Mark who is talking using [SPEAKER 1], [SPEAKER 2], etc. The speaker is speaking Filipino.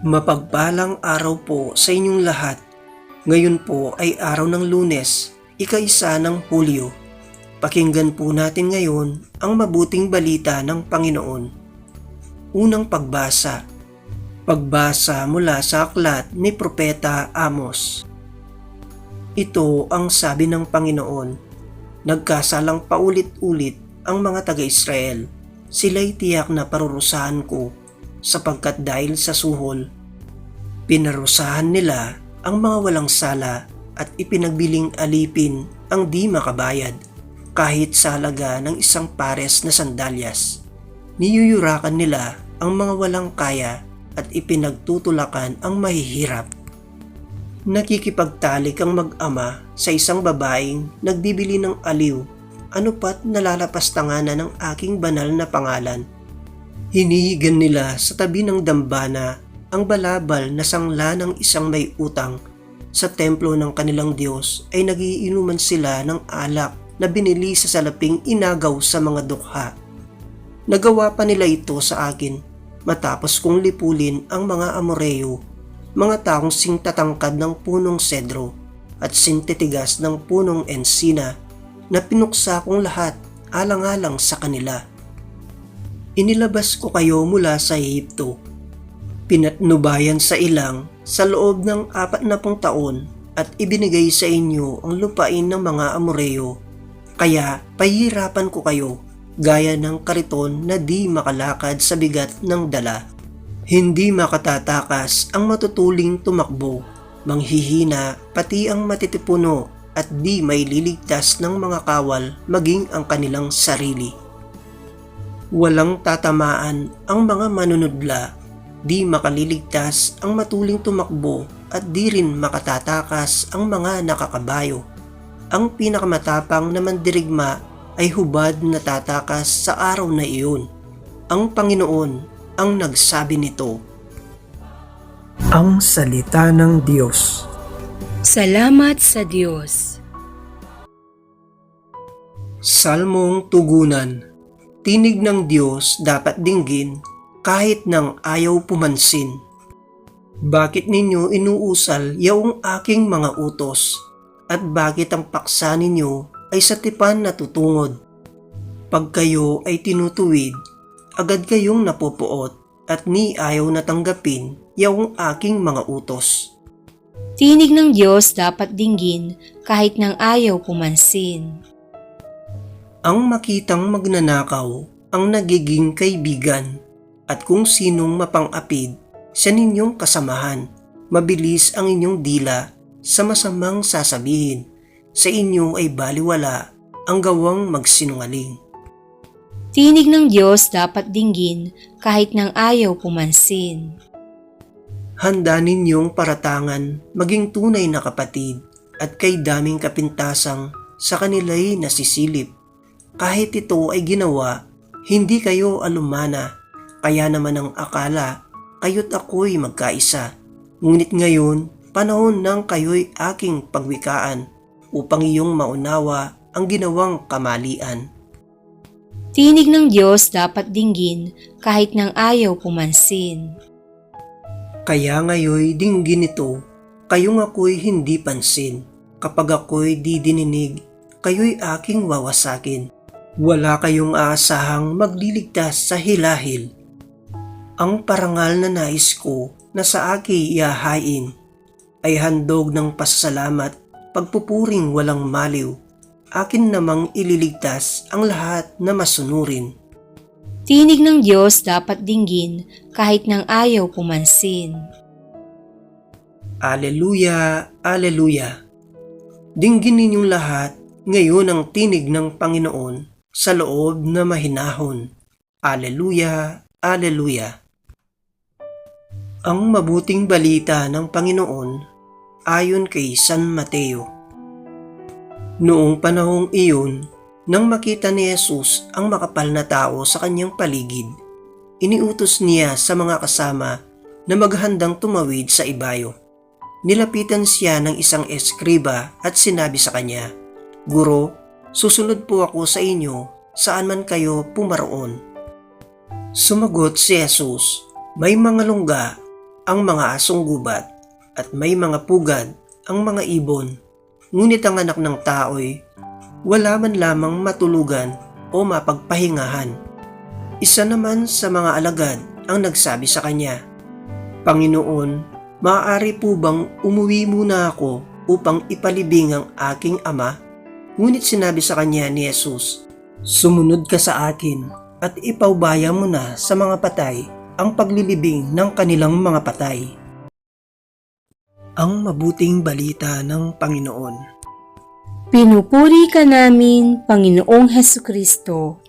[SPEAKER 1] Mapagpalang araw po sa inyong lahat. Ngayon po ay araw ng lunes, ika-isa ng Hulyo. Pakinggan po natin ngayon ang mabuting balita ng Panginoon. Unang pagbasa. Pagbasa mula sa aklat ni Propeta Amos. Ito ang sabi ng Panginoon. Nagkasalang paulit-ulit ang mga taga-Israel. Sila'y tiyak na parurusahan ko sapagkat dahil sa suhol, pinarusahan nila ang mga walang sala at ipinagbiling alipin ang di makabayad kahit sa halaga ng isang pares na sandalyas. Niyuyurakan nila ang mga walang kaya at ipinagtutulakan ang mahihirap. Nakikipagtalik ang mag-ama sa isang babaeng nagbibili ng aliw ano pat nalalapastanganan ng aking banal na pangalan Hinihigan nila sa tabi ng dambana ang balabal na sangla ng isang may utang. Sa templo ng kanilang Diyos ay nagiinuman sila ng alak na binili sa salaping inagaw sa mga dukha. Nagawa pa nila ito sa akin matapos kong lipulin ang mga Amoreo, mga taong singtatangkad ng punong sedro at sintetigas ng punong ensina na pinuksa kong lahat alang-alang sa kanila inilabas ko kayo mula sa Ehipto. Pinatnubayan sa ilang sa loob ng apat na pong taon at ibinigay sa inyo ang lupain ng mga Amoreo. Kaya pahirapan ko kayo gaya ng kariton na di makalakad sa bigat ng dala. Hindi makatatakas ang matutuling tumakbo, manghihina pati ang matitipuno at di may liligtas ng mga kawal maging ang kanilang sarili. Walang tatamaan ang mga manunudla, di makaliligtas ang matuling tumakbo at di rin makatatakas ang mga nakakabayo. Ang pinakamatapang na mandirigma ay hubad na tatakas sa araw na iyon. Ang Panginoon ang nagsabi nito. Ang Salita ng Diyos
[SPEAKER 2] Salamat sa Diyos.
[SPEAKER 1] Salmong Tugunan Tinig ng Diyos dapat dinggin kahit nang ayaw pumansin. Bakit ninyo inuusal yaong aking mga utos at bakit ang paksa ninyo ay sa tipan na tutungod? Pag kayo ay tinutuwid, agad kayong napupuot at ni ayaw na tanggapin yaong aking mga utos.
[SPEAKER 2] Tinig ng Diyos dapat dinggin kahit nang ayaw pumansin.
[SPEAKER 1] Ang makitang magnanakaw ang nagiging kaibigan at kung sinong mapang-apid sa ninyong kasamahan. Mabilis ang inyong dila sa masamang sasabihin. Sa inyo ay baliwala ang gawang magsinungaling.
[SPEAKER 2] Tinig ng Diyos dapat dinggin kahit nang ayaw pumansin.
[SPEAKER 1] Handa ninyong paratangan maging tunay na kapatid at kay daming kapintasang sa kanila'y nasisilip kahit ito ay ginawa, hindi kayo alumana, kaya naman ang akala kayo't ako'y magkaisa. Ngunit ngayon, panahon ng kayo'y aking pagwikaan upang iyong maunawa ang ginawang kamalian.
[SPEAKER 2] Tinig ng Diyos dapat dinggin kahit nang ayaw pumansin.
[SPEAKER 1] Kaya ngayoy dinggin ito, kayong ako'y hindi pansin. Kapag ako'y di dininig, kayo'y aking wawasakin. Wala kayong aasahang magliligtas sa hilahil. Ang parangal na nais ko na sa aki iyahain ay handog ng pasasalamat, pagpupuring walang maliw. Akin namang ililigtas ang lahat na masunurin.
[SPEAKER 2] Tinig ng Diyos dapat dinggin kahit nang ayaw pumansin.
[SPEAKER 1] Aleluya, Aleluya. Dinggin ninyong lahat ngayon ang tinig ng Panginoon sa loob na mahinahon. Aleluya, Aleluya. Ang mabuting balita ng Panginoon ayon kay San Mateo. Noong panahong iyon, nang makita ni Jesus ang makapal na tao sa kanyang paligid, iniutos niya sa mga kasama na maghandang tumawid sa ibayo. Nilapitan siya ng isang eskriba at sinabi sa kanya, Guro, Susunod po ako sa inyo saan man kayo pumaroon. Sumagot si Jesus, may mga lungga ang mga asong gubat at may mga pugad ang mga ibon. Ngunit ang anak ng tao'y wala man lamang matulugan o mapagpahingahan. Isa naman sa mga alagad ang nagsabi sa kanya, Panginoon, maaari po bang umuwi muna ako upang ipalibing ang aking ama? Ngunit sinabi sa kanya ni Jesus, Sumunod ka sa akin at ipaubaya mo na sa mga patay ang paglilibing ng kanilang mga patay. Ang mabuting balita ng Panginoon.
[SPEAKER 2] Pinupuri ka namin, Panginoong Heso Kristo.